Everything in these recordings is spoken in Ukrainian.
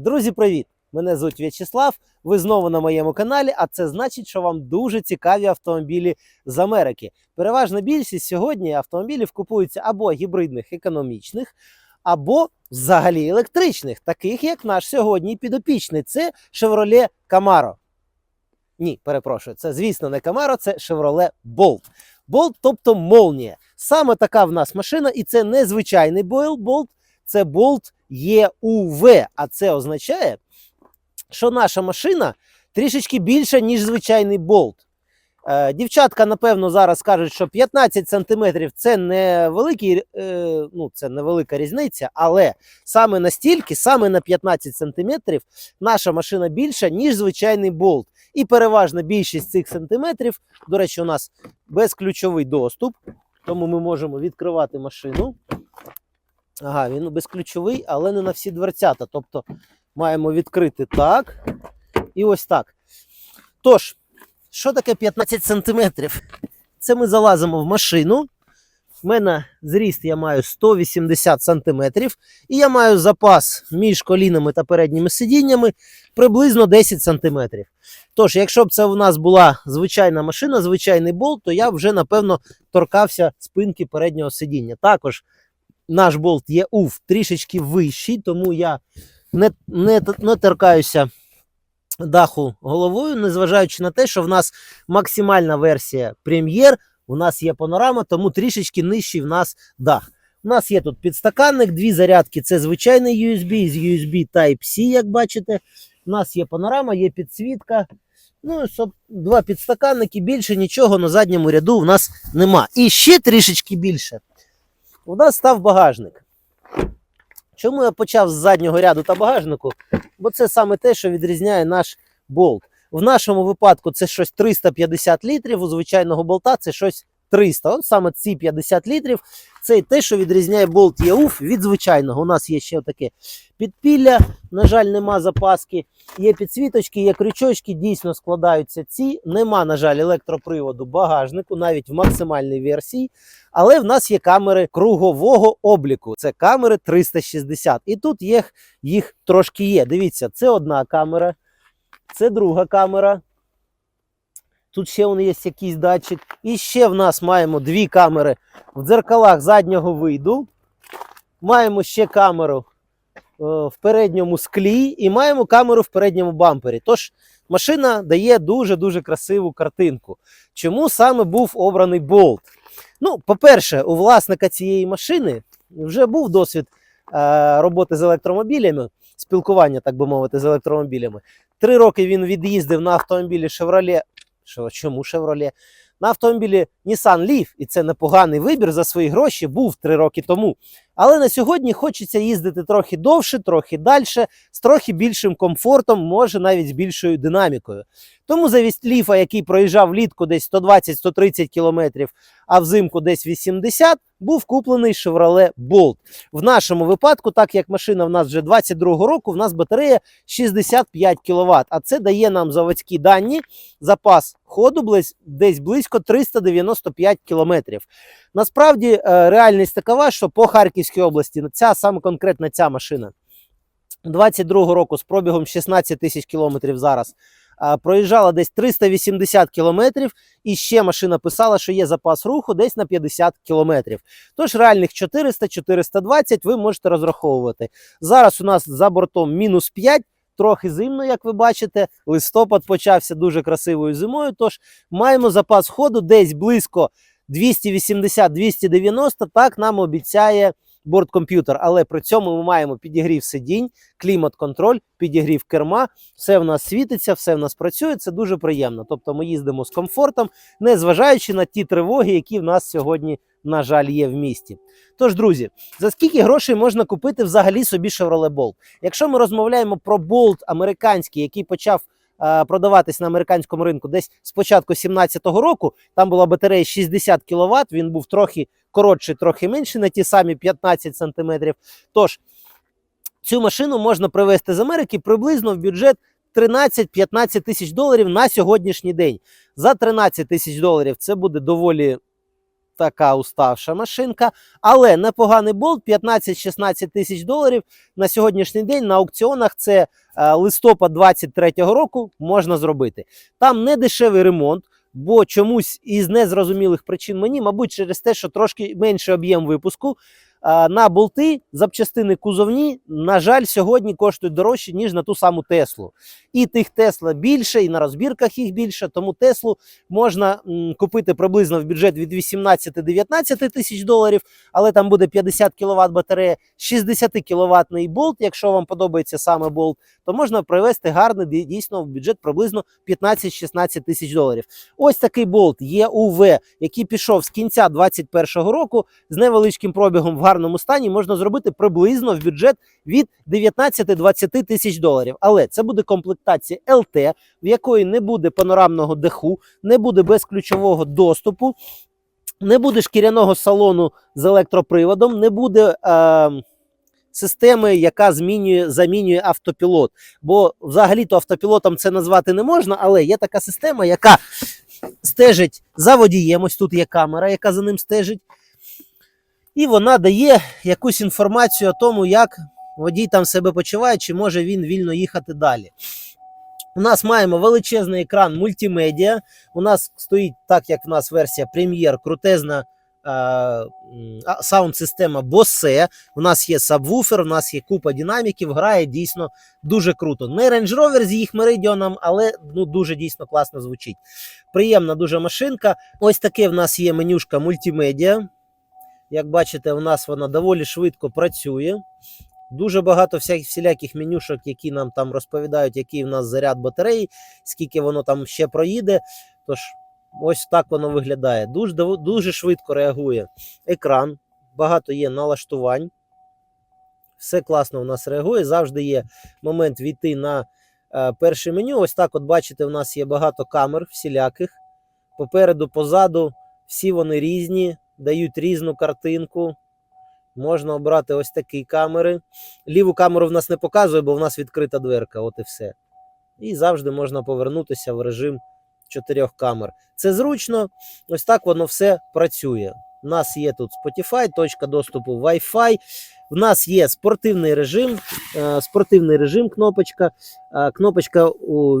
Друзі, привіт! Мене звуть В'ячеслав. Ви знову на моєму каналі, а це значить, що вам дуже цікаві автомобілі з Америки. Переважна більшість сьогодні автомобілів купуються або гібридних економічних, або взагалі електричних, таких як наш сьогодні підопічний. Це Chevrolet Camaro. Ні, перепрошую, це, звісно, не Camaro, це Chevrolet Bolt. Bolt, тобто молнія. Саме така в нас машина, і це не звичайний Bolt, це Bolt EUV. А це означає, що наша машина трішечки більша, ніж звичайний болт. Е, дівчатка, напевно, зараз кажуть, що 15 см це не великий, е, ну, це невелика різниця, але саме настільки, саме на 15 см наша машина більша, ніж звичайний болт. І переважна більшість цих сантиметрів, до речі, у нас безключовий доступ, тому ми можемо відкривати машину. Ага, він безключовий, але не на всі дверцята. Тобто маємо відкрити так і ось так. Тож, що таке 15 сантиметрів? Це ми залазимо в машину. В мене зріст я маю 180 сантиметрів, і я маю запас між колінами та передніми сидіннями приблизно 10 сантиметрів. Тож, якщо б це у нас була звичайна машина, звичайний болт, то я вже, напевно, торкався спинки переднього сидіння. Також наш болт є уф трішечки вищий, тому я не, не, не торкаюся даху головою, незважаючи на те, що в нас максимальна версія прем'єр, у нас є панорама, тому трішечки нижчий в нас дах. У нас є тут підстаканник, дві зарядки це звичайний USB з USB Type-C, як бачите. У нас є панорама, є підсвітка. Ну, два підстаканники, більше нічого на задньому ряду у нас нема. І ще трішечки більше. У нас став багажник. Чому я почав з заднього ряду та багажнику? Бо це саме те, що відрізняє наш болт. В нашому випадку це щось 350 літрів, у звичайного болта це щось 300. От саме ці 50 літрів це те, що відрізняє болт ЄУФ від звичайного. У нас є ще таке підпілля, на жаль, нема запаски. Є підсвіточки, є крючочки, дійсно складаються ці. Нема, на жаль, електроприводу багажнику, навіть в максимальній версії. Але в нас є камери кругового обліку. Це камери 360. І тут їх, їх трошки є. Дивіться, це одна камера, це друга камера. Тут ще вон є якийсь датчик. І ще в нас маємо дві камери в дзеркалах заднього виду. Маємо ще камеру е, в передньому склі і маємо камеру в передньому бампері. Тож машина дає дуже-дуже красиву картинку. Чому саме був обраний болт? Ну, по-перше, у власника цієї машини вже був досвід е, роботи з електромобілями, спілкування, так би мовити, з електромобілями. Три роки він від'їздив на автомобілі Chevrolet. Що, чому Шевроле. На автомобілі Nissan Leaf, і це непоганий вибір за свої гроші, був три роки тому. Але на сьогодні хочеться їздити трохи довше, трохи далі, з трохи більшим комфортом, може навіть з більшою динамікою. Тому замість ліфа, який проїжджав влітку десь 120-130 км, а взимку десь 80, був куплений Chevrolet Bolt. В нашому випадку, так як машина в нас вже 22-го року, в нас батарея 65 кВт, а це дає нам заводські дані, запас ходу десь близько 395 км. Насправді е, реальність такова, що по Харківській області ця саме конкретно ця машина 22-го року з пробігом 16 тисяч кілометрів зараз. Проїжджала десь 380 кілометрів, і ще машина писала, що є запас руху десь на 50 кілометрів. Тож реальних 400-420 ви можете розраховувати. Зараз у нас за бортом мінус 5, трохи зимно, як ви бачите. Листопад почався дуже красивою зимою. Тож маємо запас ходу десь близько 280-290. Так нам обіцяє борткомп'ютер. Але при цьому ми маємо підігрів сидінь, клімат-контроль, підігрів керма. Все в нас світиться, все в нас працює. Це дуже приємно. Тобто ми їздимо з комфортом, незважаючи на ті тривоги, які в нас сьогодні, на жаль, є в місті. Тож, друзі, за скільки грошей можна купити взагалі собі Chevrolet Bolt? Якщо ми розмовляємо про Bolt американський, який почав е, продаватись на американському ринку десь з початку 2017 року, там була батарея 60 кВт, він був трохи коротший, трохи менший на ті самі 15 см. Тож, цю машину можна привезти з Америки приблизно в бюджет 13-15 тисяч доларів на сьогоднішній день. За 13 тисяч доларів це буде доволі така уставша машинка, але непоганий болт 15-16 тисяч доларів на сьогоднішній день на аукціонах. Це е, листопад 23-го року можна зробити. Там не дешевий ремонт. Бо чомусь із незрозумілих причин мені, мабуть, через те, що трошки менший об'єм випуску. А, На болти запчастини кузовні, на жаль, сьогодні коштують дорожче, ніж на ту саму Теслу. І тих Тесла більше, і на розбірках їх більше. Тому Теслу можна купити приблизно в бюджет від 18-19 тисяч доларів, але там буде 50 кВт батарея, 60 кВт болт. Якщо вам подобається саме болт, то можна привезти гарний дійсно в бюджет приблизно 15-16 тисяч доларів. Ось такий болт є УВ, який пішов з кінця 2021 року з невеличким пробігом в гарному стані. Можна зробити приблизно в бюджет від 19-20 тисяч доларів. Але це буде комплектація ЛТ, в якої не буде панорамного даху, не буде безключового доступу, не буде шкіряного салону з електроприводом, не буде. Е- Системи, яка змінює, замінює автопілот. Бо взагалі-то автопілотом це назвати не можна, але є така система, яка стежить за водієм. Ось тут є камера, яка за ним стежить. І вона дає якусь інформацію о тому, як водій там себе почуває, чи може він вільно їхати далі. У нас маємо величезний екран мультимедіа. У нас стоїть, так як в нас версія прем'єр, крутезна е, саунд-система Bose. У нас є сабвуфер, у нас є купа динаміків, грає дійсно дуже круто. Не Range Rover з їх меридіоном, але ну, дуже дійсно класно звучить. Приємна дуже машинка. Ось таке в нас є менюшка мультимедіа. Як бачите, у нас вона доволі швидко працює. Дуже багато всяких всіляких менюшок, які нам там розповідають, який в нас заряд батареї, скільки воно там ще проїде. Тож, ось так воно виглядає. Дуже, дуже швидко реагує екран, багато є налаштувань. Все класно у нас реагує. Завжди є момент війти на е, перше меню. Ось так, от бачите, у нас є багато камер всіляких. Попереду, позаду, всі вони різні, дають різну картинку. Можна обрати ось такі камери. Ліву камеру в нас не показує, бо в нас відкрита дверка, от і все. І завжди можна повернутися в режим чотирьох камер. Це зручно, ось так воно все працює. У нас є тут Spotify, точка доступу Wi-Fi. В нас є спортивний режим, е, спортивний режим, кнопочка, е, кнопочка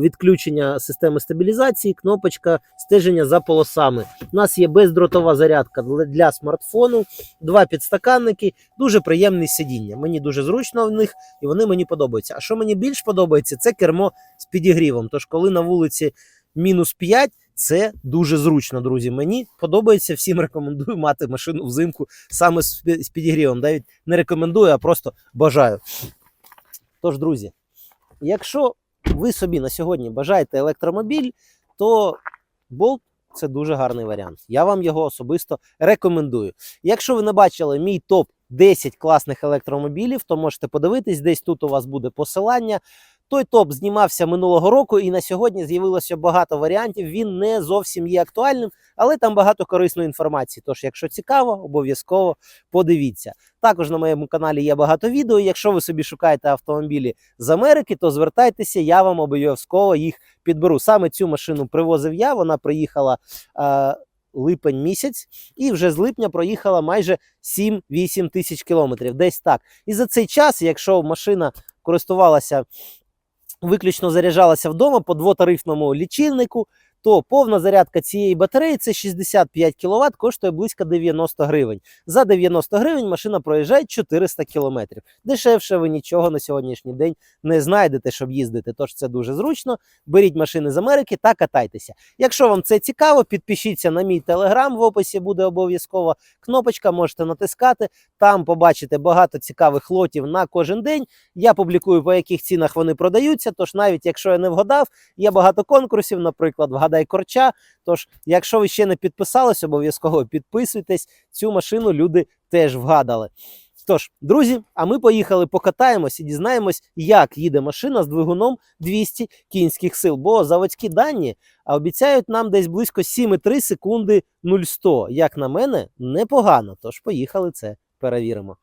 відключення системи стабілізації, кнопочка стеження за полосами. У нас є бездротова зарядка для- смартфону, два підстаканники, дуже приємне сидіння. Мені дуже зручно в них і вони мені подобаються. А що мені більш подобається, це кермо з підігрівом. Тож, коли на вулиці мінус 5, це дуже зручно, друзі. Мені подобається, всім рекомендую мати машину взимку саме з підігрівом. Навіть не рекомендую, а просто бажаю. Тож, друзі, якщо ви собі на сьогодні бажаєте електромобіль, то Bolt це дуже гарний варіант. Я вам його особисто рекомендую. Якщо ви не бачили мій топ 10 класних електромобілів, то можете подивитись, десь тут у вас буде посилання. Той топ знімався минулого року, і на сьогодні з'явилося багато варіантів. Він не зовсім є актуальним, але там багато корисної інформації. Тож, якщо цікаво, обов'язково подивіться. Також на моєму каналі є багато відео. Якщо ви собі шукаєте автомобілі з Америки, то звертайтеся, я вам обов'язково їх підберу. Саме цю машину привозив я. Вона приїхала е, липень місяць, і вже з липня проїхала майже 7-8 тисяч кілометрів. Десь так. І за цей час, якщо машина користувалася виключно заряджалася вдома по двотарифному лічильнику, то повна зарядка цієї батареї це 65 кВт, коштує близько 90 гривень. За 90 гривень машина проїжджає 400 км. Дешевше ви нічого на сьогоднішній день не знайдете, щоб їздити. Тож це дуже зручно. Беріть машини з Америки та катайтеся. Якщо вам це цікаво, підпишіться на мій телеграм. В описі буде обов'язково кнопочка, можете натискати. Там побачите багато цікавих лотів на кожен день. Я публікую, по яких цінах вони продаються. Тож, навіть якщо я не вгадав, є багато конкурсів, наприклад, вгадай корча. Тож, якщо ви ще не підписались, обов'язково підписуйтесь. Цю машину люди теж вгадали. Тож, друзі, а ми поїхали покатаємось і дізнаємось, як їде машина з двигуном 200 кінських сил. Бо заводські дані обіцяють нам десь близько 7,3 секунди 0-100. Як на мене, непогано. Тож поїхали це перевіримо.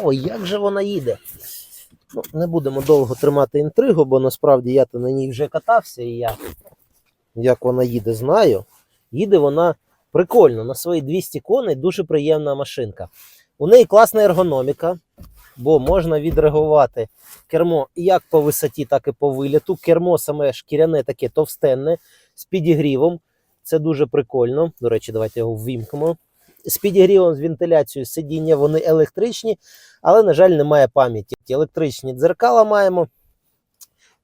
Цікаво, як же вона їде. Ну, не будемо довго тримати інтригу, бо насправді я то на ній вже катався, і я як вона їде, знаю. Їде вона прикольно. На свої 200 коней дуже приємна машинка. У неї класна ергономіка, бо можна відреагувати кермо як по висоті, так і по виліту. Кермо саме шкіряне таке товстенне з підігрівом. Це дуже прикольно. До речі, давайте його ввімкнемо. З підігрівом, з вентиляцією сидіння, вони електричні, але, на жаль, немає пам'яті. Електричні дзеркала маємо.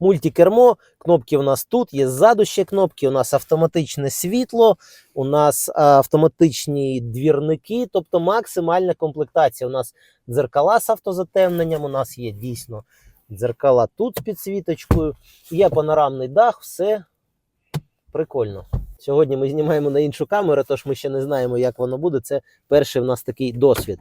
Мультикермо, кнопки у нас тут, є ззаду ще кнопки, у нас автоматичне світло, у нас автоматичні двірники, тобто максимальна комплектація. У нас дзеркала з автозатемненням, у нас є дійсно дзеркала тут з підсвіточкою, є панорамний дах, все прикольно. Сьогодні ми знімаємо на іншу камеру, тож ми ще не знаємо, як воно буде. Це перший в нас такий досвід.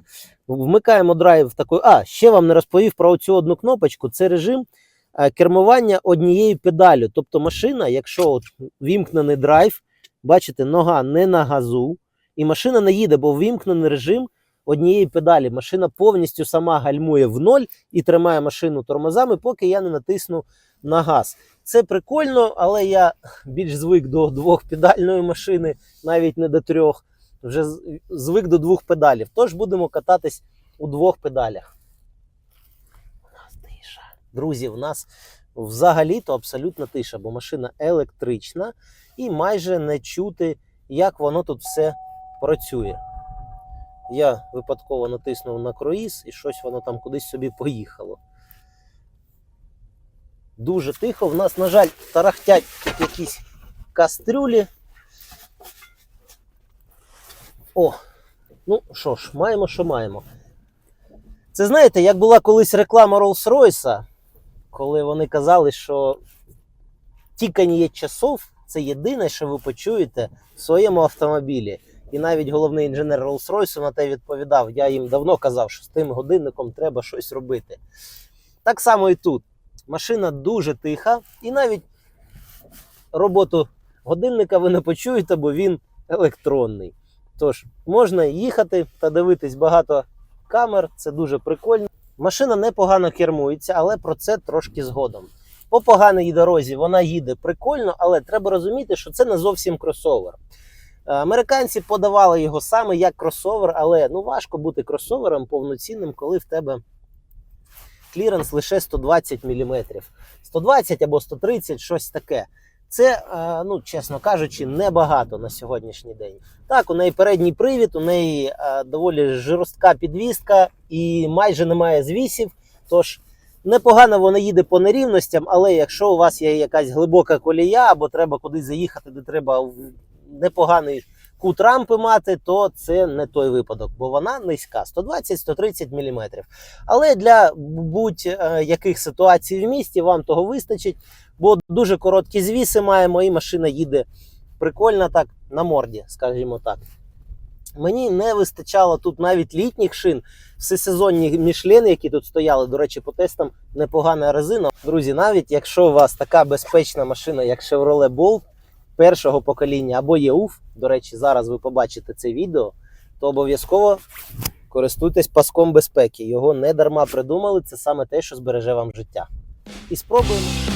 Вмикаємо драйв такою. А, ще вам не розповів про цю одну кнопочку. Це режим е, кермування однією педалю. Тобто машина, якщо от вімкнений драйв, бачите, нога не на газу, і машина не їде, бо вімкнений режим однієї педалі. Машина повністю сама гальмує в ноль і тримає машину тормозами, поки я не натисну на газ. Це прикольно, але я більш звик до двохпедальної машини, навіть не до трьох. Вже звик до двох педалів. Тож будемо кататись у двох педалях. Тиша. Друзі, у нас взагалі-то абсолютно тиша, бо машина електрична і майже не чути, як воно тут все працює. Я випадково натиснув на круїз і щось воно там кудись собі поїхало. Дуже тихо. В нас, на жаль, тарахтять тут якісь кастрюлі. О, ну що ж, маємо, що маємо. Це знаєте, як була колись реклама Rolls-Royce, коли вони казали, що тікання часов це єдине, що ви почуєте в своєму автомобілі. І навіть головний інженер Rolls-Royce на те відповідав. Я їм давно казав, що з тим годинником треба щось робити. Так само і тут. Машина дуже тиха, і навіть роботу годинника ви не почуєте, бо він електронний. Тож, можна їхати та дивитись багато камер, це дуже прикольно. Машина непогано кермується, але про це трошки згодом. По поганій дорозі вона їде прикольно, але треба розуміти, що це не зовсім кросовер. Е, Американці подавали його саме як кросовер, але ну важко бути кросовером повноцінним, коли в тебе кліренс лише 120 мм. 120 або 130, щось таке. Це, е, ну, чесно кажучи, небагато на сьогоднішній день. Так, у неї передній привід, у неї е, доволі жорстка підвістка і майже немає звісів. Тож непогано вона їде по нерівностям, але якщо у вас є якась глибока колія або треба кудись заїхати, де треба в непоганий кут рампи мати, то це не той випадок, бо вона низька 120-130 мм. Але для будь-яких ситуацій в місті вам того вистачить, бо дуже короткі звіси маємо, і машина їде прикольно так на морді, скажімо так. Мені не вистачало тут навіть літніх шин, всесезонні мішлени, які тут стояли. До речі, по тестам непогана резина. Друзі, навіть якщо у вас така безпечна машина, як Chevrolet Bolt першого покоління або ЄУФ, до речі, зараз ви побачите це відео, то обов'язково користуйтесь паском безпеки. Його не дарма придумали. Це саме те, що збереже вам життя. І спробуємо.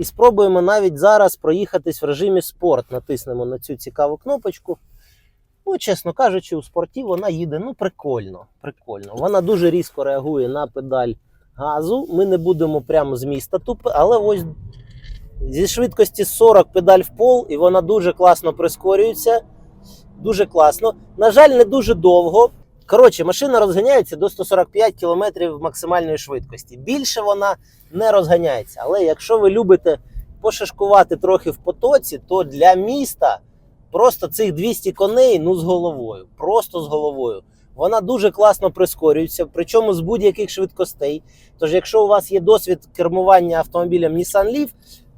І спробуємо навіть зараз проїхатись в режимі спорт. Натиснемо на цю цікаву кнопочку. Ну, чесно кажучи, у спорті вона їде ну прикольно. прикольно. Вона дуже різко реагує на педаль газу. Ми не будемо прямо з міста тупи, але ось зі швидкості 40 педаль в пол, і вона дуже класно прискорюється. Дуже класно. На жаль, не дуже довго. Коротше, машина розганяється до 145 км максимальної швидкості. Більше вона не розганяється. Але якщо ви любите пошишкувати трохи в потоці, то для міста просто цих 200 коней ну з головою. Просто з головою. Вона дуже класно прискорюється, причому з будь-яких швидкостей. Тож, якщо у вас є досвід кермування автомобілем Nissan Leaf,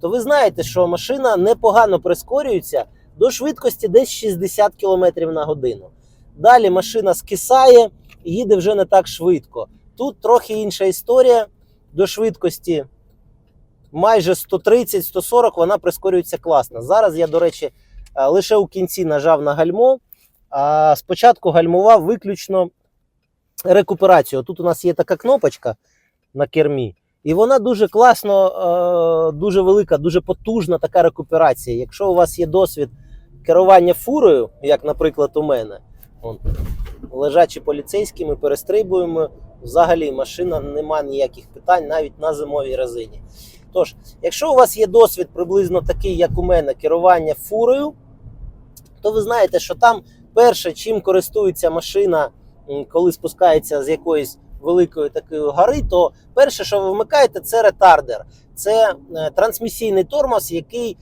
то ви знаєте, що машина непогано прискорюється до швидкості десь 60 км на годину. Далі машина скисає і їде вже не так швидко. Тут трохи інша історія. До швидкості майже 130-140 вона прискорюється класно. Зараз я, до речі, е, лише у кінці нажав на гальмо, а спочатку гальмував виключно рекуперацію. Тут у нас є така кнопочка на кермі, і вона дуже класно, е, дуже велика, дуже потужна така рекуперація. Якщо у вас є досвід керування фурою, як, наприклад, у мене, лежачі поліцейські, ми перестрибуємо. Взагалі машина нема ніяких питань навіть на зимовій резині. Тож, якщо у вас є досвід приблизно такий, як у мене, керування фурою, то ви знаєте, що там перше, чим користується машина, коли спускається з якоїсь великої такої гори, то перше, що ви вмикаєте, це ретардер. Це е, трансмісійний тормоз, який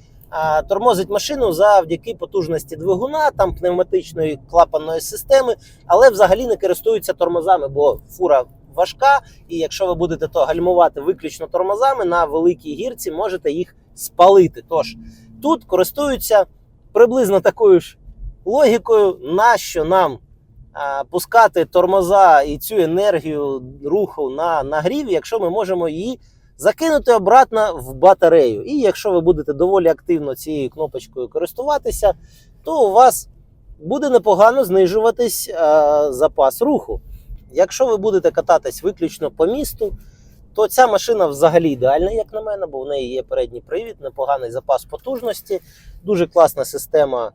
тормозить машину завдяки потужності двигуна, там пневматичної клапанної системи, але взагалі не користуються тормозами, бо фура важка, і якщо ви будете то гальмувати виключно тормозами на великій гірці, можете їх спалити. Тож тут користуються приблизно такою ж логікою, нащо нам пускати тормоза і цю енергію руху на нагрів, якщо ми можемо її закинути обратно в батарею. І якщо ви будете доволі активно цією кнопочкою користуватися, то у вас буде непогано знижуватись е, запас руху. Якщо ви будете кататись виключно по місту, то ця машина взагалі ідеальна, як на мене, бо в неї є передній привід, непоганий запас потужності, дуже класна система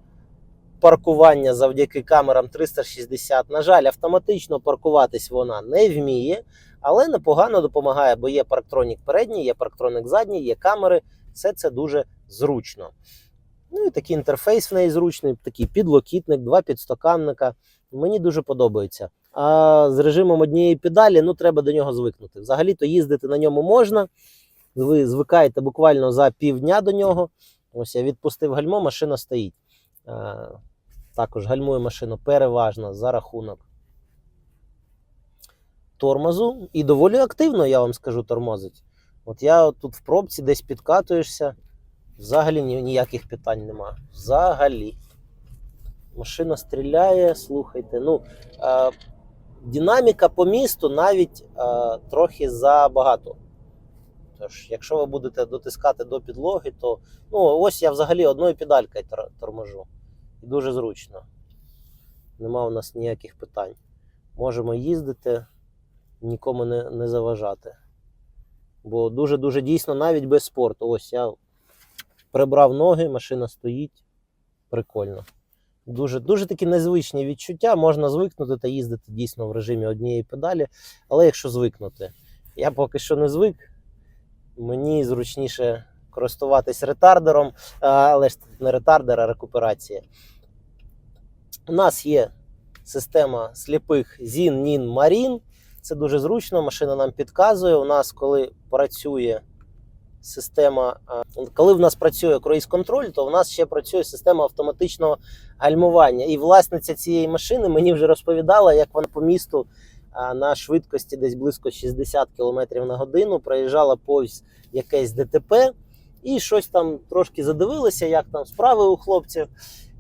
паркування завдяки камерам 360. На жаль, автоматично паркуватись вона не вміє, але непогано допомагає, бо є парктронік передній, є парктронік задній, є камери. Все це дуже зручно. Ну і такий інтерфейс в неї зручний, такий підлокітник, два підстаканника. Мені дуже подобається. А з режимом однієї педалі ну треба до нього звикнути. Взагалі-то їздити на ньому можна. Ви звикаєте буквально за півдня до нього. Ось я відпустив гальмо, машина стоїть. Також гальмує машину переважно за рахунок тормозу. І доволі активно, я вам скажу, тормозить. От я тут в пробці десь підкатуєшся, взагалі ніяких питань нема. Взагалі. Машина стріляє, слухайте. Ну, е, динаміка по місту навіть е, трохи забагато. Тож, якщо ви будете дотискати до підлоги, то ну, ось я взагалі одною педалькою торможу. І дуже зручно. Нема у нас ніяких питань. Можемо їздити, нікому не, не заважати. Бо дуже-дуже дійсно навіть без спорту. Ось я прибрав ноги, машина стоїть. Прикольно. Дуже, дуже такі незвичні відчуття. Можна звикнути та їздити дійсно в режимі однієї педалі. Але якщо звикнути, я поки що не звик. Мені зручніше користуватись ретардером, але ж не ретардер, а рекуперація. У нас є система сліпих ZIN, NIN, Marine. Це дуже зручно. Машина нам підказує. У нас, коли працює система, коли в нас працює круїз контроль, то в нас ще працює система автоматичного гальмування. І власниця цієї машини мені вже розповідала, як вона по місту на швидкості десь близько 60 км на годину проїжджала повз якесь ДТП і щось там трошки задивилися, як там справи у хлопців.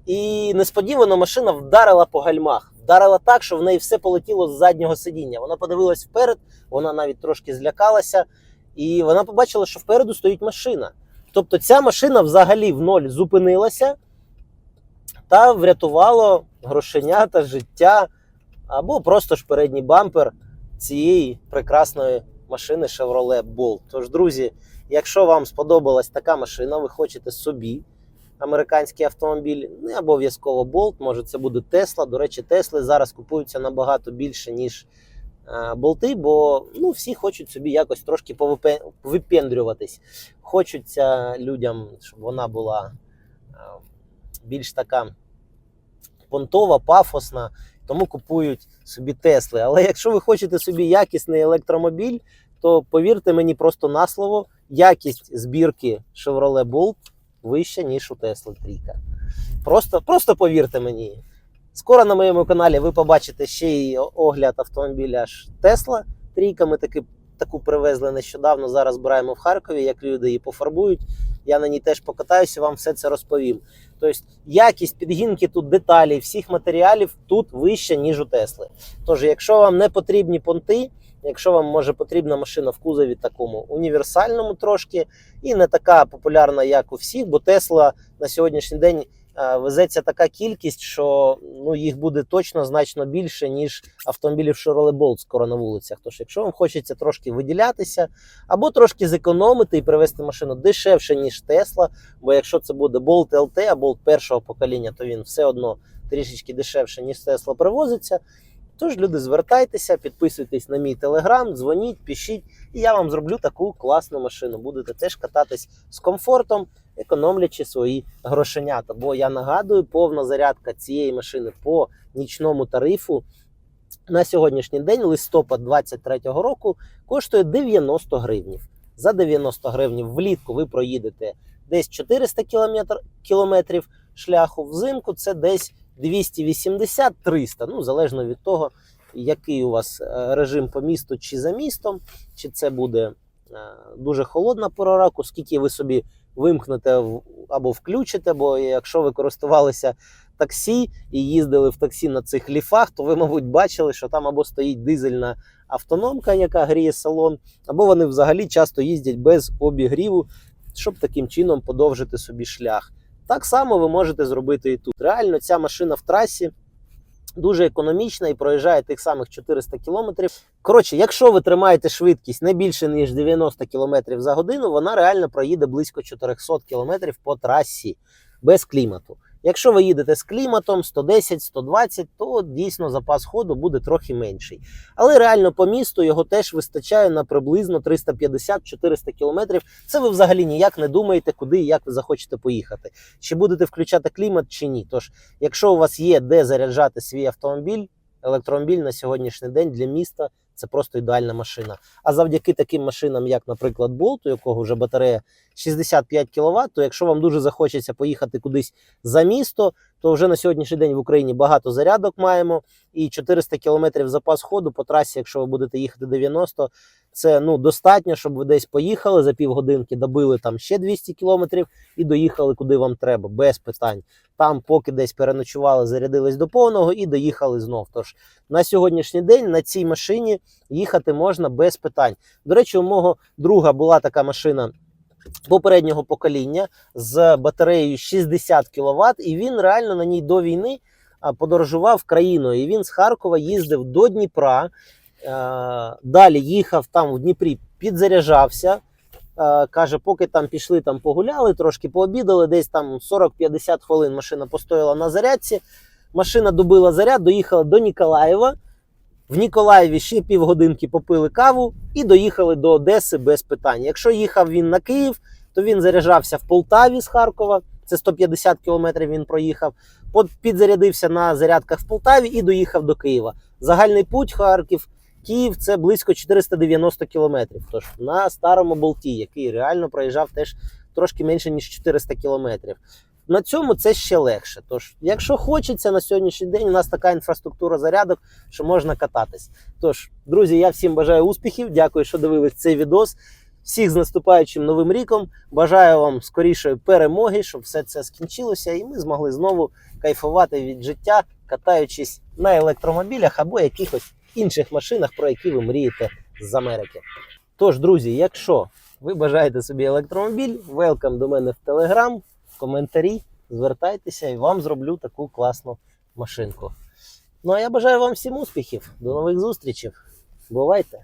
І несподівано машина вдарила по гальмах. Вдарила так, що в неї все полетіло з заднього сидіння. Вона подивилась вперед, вона навіть трошки злякалася, і вона побачила, що впереду стоїть машина. Тобто ця машина взагалі в ноль зупинилася та врятувало грошенята, життя або просто ж передній бампер цієї прекрасної машини Chevrolet Bolt. Тож, друзі, Якщо вам сподобалась така машина, ви хочете собі американський автомобіль, не обов'язково Bolt, може це буде Tesla. До речі, Тесли зараз купуються набагато більше, ніж е, болти, бо ну, всі хочуть собі якось трошки повипе- випендрюватись. Хочеться людям, щоб вона була е, більш така понтова, пафосна, тому купують собі Тесли. Але якщо ви хочете собі якісний електромобіль, то повірте мені просто на слово, якість збірки Chevrolet Bolt вища, ніж у Tesla трійка. Просто, просто повірте мені. Скоро на моєму каналі ви побачите ще й огляд автомобіля Tesla трійка. Ми таки, таку привезли нещодавно. Зараз збираємо в Харкові, як люди її пофарбують. Я на ній теж покатаюся, вам все це розповім. Тобто якість підгінки тут деталей, всіх матеріалів тут вища, ніж у Тесли. Тож, якщо вам не потрібні понти, якщо вам може потрібна машина в кузові такому універсальному трошки, і не така популярна, як у всіх, бо Тесла на сьогоднішній день е, везеться така кількість, що ну, їх буде точно значно більше, ніж автомобілів Chevrolet Bolt скоро на вулицях. Тож, якщо вам хочеться трошки виділятися, або трошки зекономити і привезти машину дешевше, ніж Тесла, бо якщо це буде Bolt LT, а Bolt першого покоління, то він все одно трішечки дешевше, ніж Тесла привозиться. Тож, люди, звертайтеся, підписуйтесь на мій телеграм, дзвоніть, пишіть, і я вам зроблю таку класну машину. Будете теж кататись з комфортом, економлячи свої грошенята. Бо я нагадую, повна зарядка цієї машини по нічному тарифу на сьогоднішній день, листопад 2023 року, коштує 90 гривнів. За 90 гривнів влітку ви проїдете десь 400 кілометр, кілометрів шляху, взимку це десь 280-300, ну залежно від того, який у вас е, режим по місту чи за містом, чи це буде е, дуже холодна пора року, скільки ви собі вимкнете або включите, бо якщо ви користувалися таксі і їздили в таксі на цих ліфах, то ви, мабуть, бачили, що там або стоїть дизельна автономка, яка гріє салон, або вони взагалі часто їздять без обігріву, щоб таким чином подовжити собі шлях. Так само ви можете зробити і тут. Реально, ця машина в трасі дуже економічна і проїжджає тих самих 400 км. Коротше, якщо ви тримаєте швидкість не більше ніж 90 км за годину, вона реально проїде близько 400 км по трасі без клімату. Якщо ви їдете з кліматом 110-120, то дійсно запас ходу буде трохи менший. Але реально по місту його теж вистачає на приблизно 350-400 кілометрів. Це ви взагалі ніяк не думаєте, куди і як ви захочете поїхати. Чи будете включати клімат, чи ні. Тож, якщо у вас є де заряджати свій автомобіль, електромобіль на сьогоднішній день для міста це просто ідеальна машина. А завдяки таким машинам, як, наприклад, Bolt, у якого вже батарея 65 кВт, то якщо вам дуже захочеться поїхати кудись за місто, то вже на сьогоднішній день в Україні багато зарядок маємо, і 400 км запас ходу по трасі, якщо ви будете їхати 90, це ну достатньо, щоб ви десь поїхали за півгодинки, добили там ще 200 км і доїхали куди вам треба, без питань. Там, поки десь переночували, зарядились до повного і доїхали знов. Тож на сьогоднішній день на цій машині їхати можна без питань. До речі, у мого друга була така машина попереднього покоління з батареєю 60 кВт, і він реально на ній до війни подорожував країною. І він з Харкова їздив до Дніпра. е, Далі їхав там в Дніпрі, підзаряджався. Е, Каже, поки там пішли, там погуляли, трошки пообідали, десь там 40-50 хвилин машина постояла на зарядці. Машина добила заряд, доїхала до Ніколаєва. В Ніколаєві ще півгодинки попили каву і доїхали до Одеси без питань. Якщо їхав він на Київ, то він заряджався в Полтаві з Харкова. Це 150 кілометрів він проїхав. Підзарядився на зарядках в Полтаві і доїхав до Києва. Загальний путь Харків, Київ це близько 490 кілометрів. Тож на старому болті, який реально проїжджав теж трошки менше ніж 400 кілометрів. На цьому це ще легше. Тож, якщо хочеться на сьогоднішній день, у нас така інфраструктура зарядок, що можна кататись. Тож, друзі, я всім бажаю успіхів. Дякую, що дивились цей відос. Всіх з наступаючим новим ріком. Бажаю вам скорішої перемоги, щоб все це скінчилося, і ми змогли знову кайфувати від життя, катаючись на електромобілях або якихось інших машинах, про які ви мрієте з Америки. Тож, друзі, якщо ви бажаєте собі електромобіль, велкам до мене в Телеграм, коментарі, звертайтеся і вам зроблю таку класну машинку. Ну а я бажаю вам всім успіхів. До нових зустрічей. Бувайте!